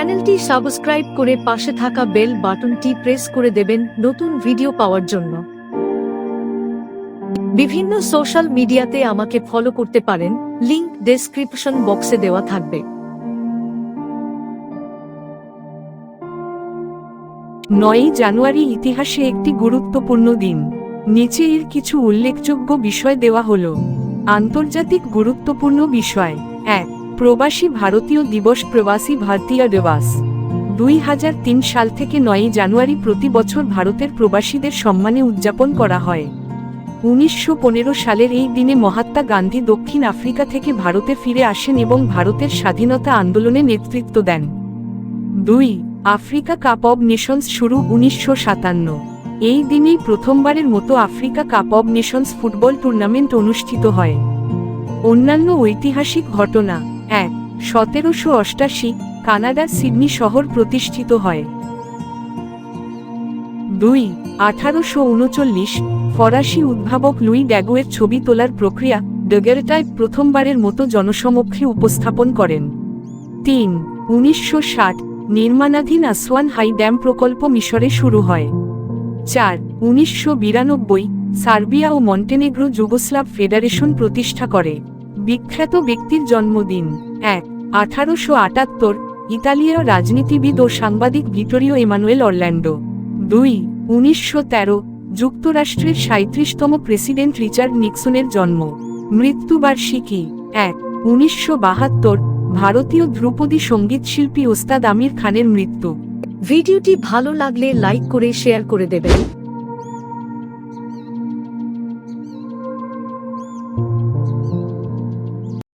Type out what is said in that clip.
চ্যানেলটি সাবস্ক্রাইব করে পাশে থাকা বেল বাটনটি প্রেস করে দেবেন নতুন ভিডিও পাওয়ার জন্য। বিভিন্ন সোশ্যাল মিডিয়াতে আমাকে ফলো করতে পারেন, লিংক ডেসক্রিপশন বক্সে দেওয়া থাকবে। নয়ই জানুয়ারি ইতিহাসে একটি গুরুত্বপূর্ণ দিন। নিচে এর কিছু উল্লেখযোগ্য বিষয় দেওয়া হল। আন্তর্জাতিক গুরুত্বপূর্ণ বিষয়, এক প্রবাসী ভারতীয় দিবস প্রবাসী ভারতীয় দিবস। দুই হাজার তিন সাল থেকে নয়ই জানুয়ারি প্রতি বছর ভারতের প্রবাসীদের সম্মানে উদযাপন করা হয়। উনিশশো পনেরো সালের এই দিনে মহাত্মা গান্ধী দক্ষিণ আফ্রিকা থেকে ভারতে ফিরে আসেন এবং ভারতের স্বাধীনতা আন্দোলনে নেতৃত্ব দেন। দুই, আফ্রিকা কাপ অব নেশনস শুরু উনিশশো সাতান্ন। এই দিনেই প্রথমবারের মতো Africa Cup of Nations football tournament অনুষ্ঠিত হয়। অন্যান্য ঐতিহাসিক ঘটনা এক, সতেরোশো অষ্টাশি কানাডার সিডনি শহর প্রতিষ্ঠিত হয়। দুই, আঠারোশো উনচল্লিশ ফরাসি উদ্ভাবক লুই ড্যাগোয়ের ছবি তোলার প্রক্রিয়া ডেগেরটাইপ প্রথমবারের মতো জনসমক্ষে উপস্থাপন করেন। তিন, উনিশশো ষাট নির্মাণাধীন আসওয়ান হাই ড্যাম প্রকল্প মিশরে শুরু হয়। চার, উনিশশো বিরানব্বই সার্বিয়া ও মন্টেনেগ্রো যুগোস্লাভ ফেডারেশন প্রতিষ্ঠা করে। বিখ্যাত ব্যক্তির জন্মদিন। এক, আঠারোশো আটাত্তর, ইতালীয় রাজনীতিবিদ ও সাংবাদিক ভিটোরিও এমানুয়েল অরল্যান্ডো। দুই, উনিশশো তেরো, যুক্তরাষ্ট্রের সাঁত্রিশতম প্রেসিডেন্ট রিচার্ড নিক্সনের জন্ম। মৃত্যুবার্ষিকী। এক, উনিশশো বাহাত্তর, ভারতীয় ধ্রুপদী সঙ্গীতশিল্পী ওস্তাদ আমির খানের মৃত্যু। ভিডিওটি ভালো লাগলে লাইক করে শেয়ার করে দেবেন।